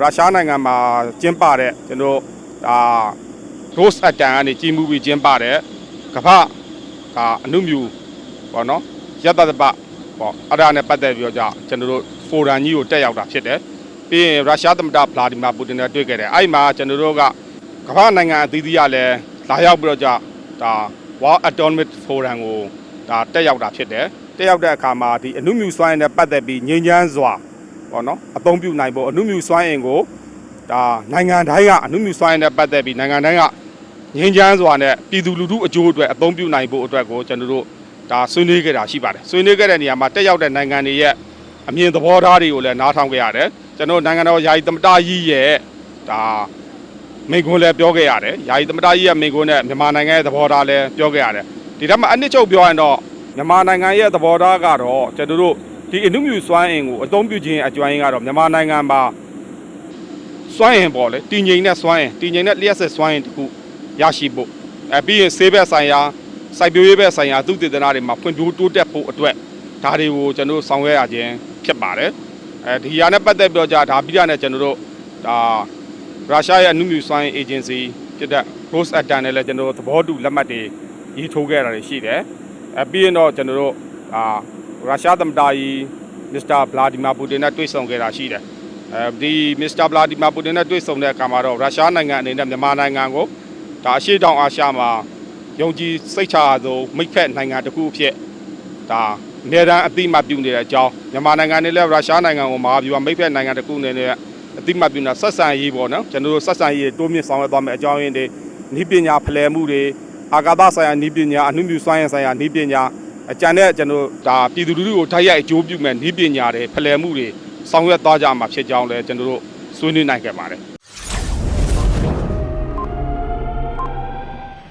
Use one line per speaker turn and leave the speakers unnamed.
ရုရှားနိုင်ငံမှာကျင်းပတဲ့ကျွန်တော်ဒါ Rose Atom ကနေကြီးမှုပြီးကျင်းပတဲ့ကမ္ဘာကအနုမြူပေါ့နော်ရတ္တတပပေါ့အဲ့ဒါနဲ့ပတ်သက်ပြီးတော့ကြာကျွန်တော်တို့ဖိုရမ်ကြီးကိုတက်ရောက်တာဖြစ်တယ်ပြီးရင်ရုရှားသမ္မတဗလာဒီမာပူတင်နဲ့တွေ့ခဲ့တယ်အဲ့ဒီမှာကျွန်တော်တို့ကကမ္ဘာနိုင်ငံအသီးသီးကလည်းလာရောက်ပြီးတော့ကြာဒါ World Atomic Forum ကိုဒါတက်ရောက်တာဖြစ်တယ်တက်ရောက်တဲ့အခါမှာဒီအနုမြူစွမ်းအင်နဲ့ပတ်သက်ပြီးငြိမ်းချမ်းစွာ ပေါ့နော်အသုံးပြုနိုင်ဖို့အနုမြူစွမ်းအင်ကိုဒါနိုင်ငံတိုင်းကအနုမြူစွမ်းအင်နဲ့ပတ်သက်ပြီးနိုင်ငံတိုင်းကငင်းချမ်းစွာနဲ့ပြည်သူလူထုအကျိုးအတွက်အသုံးပြုနိုင်ဖို့အတွက်ကိုကျွန်တော်တို့ဒါဆွေးနွေးခဲ့တာရှိပါတယ်ဆွေးနွေးခဲ့တဲ့နေရာမှာတက်ရောက်တဲ့နိုင်ငံတွေရဲ့အမြင်သဘောထားတွေကိုလည်းနားထောင်ခဲ့ရတယ်ကျွန်တော်နိုင်ငံတော်ယာယီသမ္မတကြီးရဲ့ဒါမိန့်ခွန်းလည်းပြောခဲ့ရတယ်ယာယီသမ္မတကြီးရဲ့မိန့်ခွန်းနဲ့မြန်မာနိုင်ငံရဲ့သဘောထားလည်းပြောခဲ့ရတယ်ဒီထက်မှအနှစ်ချုပ်ပြောရင်တော့မြန်မာနိုင်ငံရဲ့သဘောထားကတော့ကျွန်တော်တို့ ဒီအနုမြူစွမ်းအင်ကိုအသုံးပြုခြင်းအကြွမ်းကတော့မြန်မာနိုင်ငံမှာစွမ်းအင်ပေါ့လေတည်ငြိမ်တဲ့စွမ်းအင်တည်ငြိမ်တဲ့လျှက်စစ်စွမ်းအင်တစ်ခုရရှိဖို့အဲပြီးရင်ဆေးဘက်ဆိုင်ရာစိုက်ပျိုးရေးဘက်ဆိုင်ရာသုတေသနတွေမှာဖွံ့ဖြိုးတိုးတက်ဖို့အတွက်ဒါတွေကိုကျွန်တော်တို့ဆောင်ရွက်ရခြင်းဖြစ်ပါတယ်အဲဒီဟာနဲ့ပတ်သက်ပြီးတော့ကြာဒါပြီးတာနဲ့ကျွန်တော်တို့ဒါရုရှားရဲ့အနုမြူစွမ်းအင်အေဂျင်စီဖြစ်တဲ့ Rose Atom နဲ့လည်းကျွန်တော်တို့သဘောတူလက်မှတ်တွေရေးထိုးခဲ့တာတွေရှိတယ်အဲပြီးရင်တော့ကျွန်တော်တို့အာ ရုရှားသမ္မတကြီးမစ္စတာဗလာဒီမာပူတင်နဲ့တွေ့ဆုံခဲ့တာရှိတယ်အဲဒီမစ္စတာဗလာဒီမာပူတင်နဲ့တွေ့ဆုံတဲ့အခါမှာတော့ရုရှားနိုင်ငံအနေနဲ့မြန်မာနိုင်ငံကိုဒါအရှိတောင်အာရှမှာယုံကြည်စိတ်ချရဆုံးမိတ်ဖက်နိုင်ငံတစ်ခုအဖြစ်ဒါအများတန်းအတိအမှတ်ပြုနေတဲ့အကြောင်းမြန်မာနိုင်ငံနဲ့လည်းရုရှားနိုင်ငံကိုမဟာဗျူဟာမိတ်ဖက်နိုင်ငံတစ်ခုအနေနဲ့အတိအမှတ်ပြုနေတာဆက်ဆံရေးပေါ့နော်ကျွန်တော်တို့ဆက်ဆံရေးတိုးမြင့်ဆောင်ရွက်သွားမယ်အကြောင်းရင်းတွေဤပညာဖလှယ်မှုတွေအာကာသဆိုင်ရာဤပညာအနုမြူစွမ်းအင်ဆိုင်ရာဤပညာ အကြံတဲ့ကျွန်တော်တို့ဒါပြည်သူလူထုကိုတိုက်ရိုက်အကျိုးပြုမဲ့ဤပညာတွေဖလှယ်မှုတွေဆောင်ရွက်သွားကြမှာဖြစ်ကြောင်းလည်းကျွန်တော်တို့ဆွေးနွေးနိုင်ခဲ့ပါတယ်